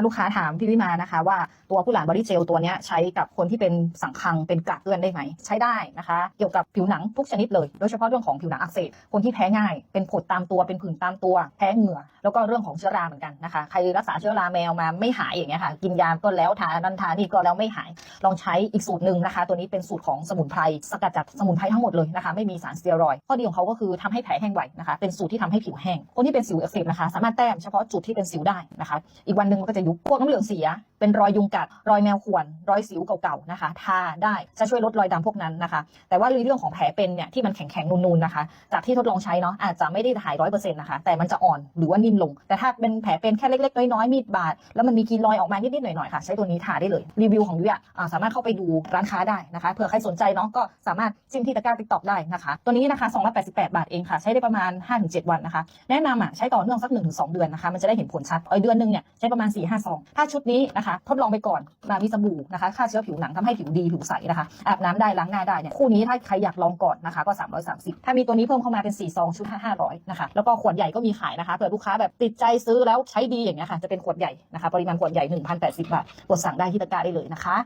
ลูกค้าถามพี่วิมานะคะ ว่าตัวผู้หลานบอดี้เจลตัวนี้ใช้กับคนที่เป็นสังคังเป็นกระเปื้อนได้ไหม ใช้ได้นะคะ เกี่ยวกับผิวหนังทุกชนิดเลย โดยเฉพาะเรื่องของผิวหนังอักเสบคนที่แพ้ง่าย เป็นผดตามตัวเป็นผื่นตามตัวแพ้เหงื่อ แล้วก็เรื่องของเชื้อราเหมือนกันนะคะใครรักษาเชื้อราแมวมาไม่หายอย่างเงี้ยค่ะกินยาก็แล้วทานันทานี่ก็แล้วไม่หาย ลองใช้อีกสูตรหนึ่งนะคะ ตัวนี้เป็นสูตรของสมุนไพรสกัดจากสมุนไพรทั้งหมดเลยนะคะไม่มีสารสเตียรอยด์ข้อดีของเขาก็คือทำให้แผลแห้งไวนะคะเป็นสูตรที่ทำให้ผิวแห้งคนที่เป็นสิวอักเสบนะคะ สามารถแต้มเฉพาะจุดที่เป็นสิวได้นะคะ อีกวันหนึ่งก็จะยุบพวกน้ำเหลืองเสีย เป็นรอยยุงกัด รอยแมวข่วน รอยสิวเก่าๆนะคะ ทาได้จะช่วยลดรอยดำพวกนั้นนะคะ แต่ว่าในเรื่องของแผลเป็นเนี่ยที่มันแข็งๆนูนๆนะคะ จากที่ทดลองใช้เนาะอาจจะไม่ได้หายร้อยเปอร์เซ็นต์นะคะ แต่มันจะอ่อนหรือว่านิ่มลง แต่ถ้าเป็นแผลเป็นแค่เล็กๆน้อยๆมีดบาดแล้วมันมีกีรอยออกมานิดๆหน่อยๆค่ะ ใช้ตัวนี้ทาได้เลยรีวิวของยุ้ยอะอ่าสามารถเข้าไปดูร้านค้าได้นะคะเผื่อใครสนใจเนาะก็สามารถจิ้มที่ตะกร้าติ๊กต็อกได้นะคะตัวนี้นะคะ288 บาทเองค่ะ ใช้ได้ประมาณ 5-7 วันนะคะ แนะนำอะใช้ต่อเนื่องสัก1-2 เดือนนะคะมันจะได้เห็นผลชัดเอาเดือนนึงเนี่ยใช้ประมาณ4-5ซองถ้าชุดนี้นะคะทดลองไปก่อนมามีสบู่นะคะฆ่าเชื้อผิวหนังทำให้ผิวดีผิวใสนะคะอาบน้ำได้ล้างหน้าได้เนี่ยคู่นี้ถ้าใครอยากลองก่อนนะคะก็ 330 ถ้ามีตัวนี้เพิ่มเข้ามาเป็น4ซองชุด500นะคะแล้วก็ขวดใหญ่ก็มีขายนะคะเผื่อลูกค้าแบบติดใจซื้อแล้วใช้ดีอย่างเงี้ยค่ะจะเป็นขวดใหญ่นะคะปริมาณขวดใหญ่ 1,080 บาทกดสั่งได้ที่ตะกร้าได้เลยนะคะ